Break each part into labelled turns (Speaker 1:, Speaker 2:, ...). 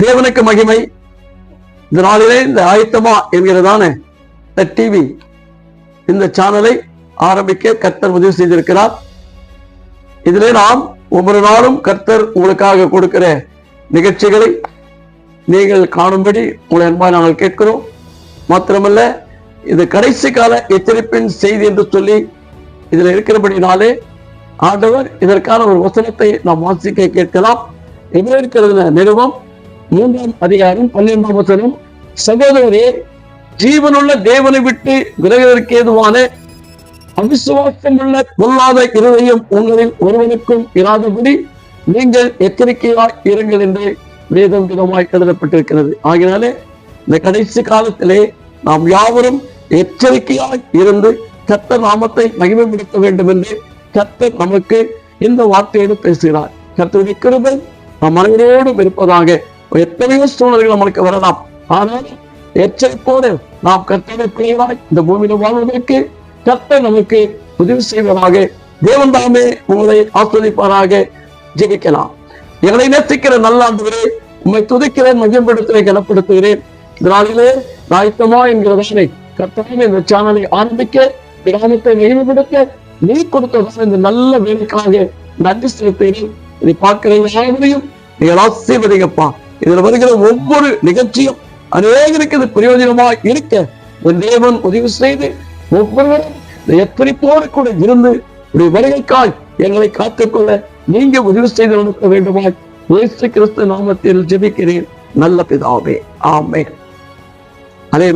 Speaker 1: தேவனுக்கு மகிமை. இந்த நாளிலே இந்த ஆயத்தமா என்கிறதான டிவி இந்த சேனலை ஆரம்பிக்க கர்த்தர் உதவி செய்திருக்கிறார். இதிலே நாம் ஒவ்வொரு நாளும் கர்த்தர் உங்களுக்காக கொடுக்கிற நிகழ்ச்சிகளை நீங்கள் காணும்படி உங்களை அன்பாக நாங்கள் கேட்கிறோம். மாத்திரமல்ல இது கடைசி கால எச்சரிப்பின் செய்தி என்று சொல்லி இதுல இருக்கிறபடினாலே ஆண்டவர் இதற்கான ஒரு வசனத்தை நாம் வாசிக்க கேட்கலாம். எதிர்க்கிறது நிறுவம் மூன்றாம் அதிகாரம் பன்னிரெண்டாம் வசனம் சகோதரரே ஜீவனுள்ள தேவனை விட்டு விலகுவதற்கு ஏதுவான அவிசுவாசமுள்ள பொல்லாத இருதயம் உங்களில் ஒருவனுக்கும் இராதபடி நீங்கள் எச்சரிக்கையாய் இருங்கள் என்று வேதம் விதமாய் எழுதப்பட்டிருக்கிறது. ஆகினாலே இந்த கடைசி காலத்திலே நாம் யாவரும் எச்சரிக்கையாய் இருந்து கத்த நாமத்தை மகிமைப்படுத்த வேண்டும் என்று கத்த நமக்கு இந்த வார்த்தையோடு பேசுகிறார். கத்தருடைய கிருபை நம் அனைவரோடும் இருப்பதாக எத்தனையோ சூழ்நிலைகள் நம்மளுக்கு வரலாம். ஆனால் எச்சரிப்போடு நாம் கர்த்தரை பிரியவாய் இந்த பூமியில வாழ்வதற்கு கர்த்தர் நமக்கு உதவி செய்வதாக தேவன் தாமே உங்களை ஆஸ்வதிப்பாராக. ஜெயிக்கலாம் எங்களை நேசிக்கிற நல்ல ஆண்டவரே உண்மை துதிக்கிறேன் மகிழ்படுத்துகிறேன் கனப்படுத்துகிறேன். இதனாலே நாளிலே என்கிற என்கிறதானே கர்த்தனை இந்த சேனலை ஆரம்பிக்க கிராமத்தை மகிமைப்படுத்த நீ கொடுத்த இந்த நல்ல வேலைக்காக நன்றி செலுத்துகிறேன். இதை பார்க்கிற யாவரையும் நீங்கள் ஆசீர்வதிங்கப்பா. இதுல வருகிற ஒவ்வொரு நிகழ்ச்சியும் அநேகருக்கு இது பிரயோஜனமா இருக்க உன் தேவன் உதவி செய்து ஒவ்வொருவரும் எத்தனைப்போடு கூட இருந்து உடைய வருகைக்காய் எங்களை காத்துக்கொள்ள நீங்க உதவி செய்து நடத்த வேண்டுமாய் இயேசு கிறிஸ்து நாமத்தில் ஜெபிக்கிறேன். நல்ல பிதாவே ஆமே அதே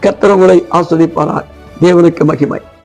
Speaker 1: கத்திரங்களை உங்களை தேவனுக்கு மகிமை.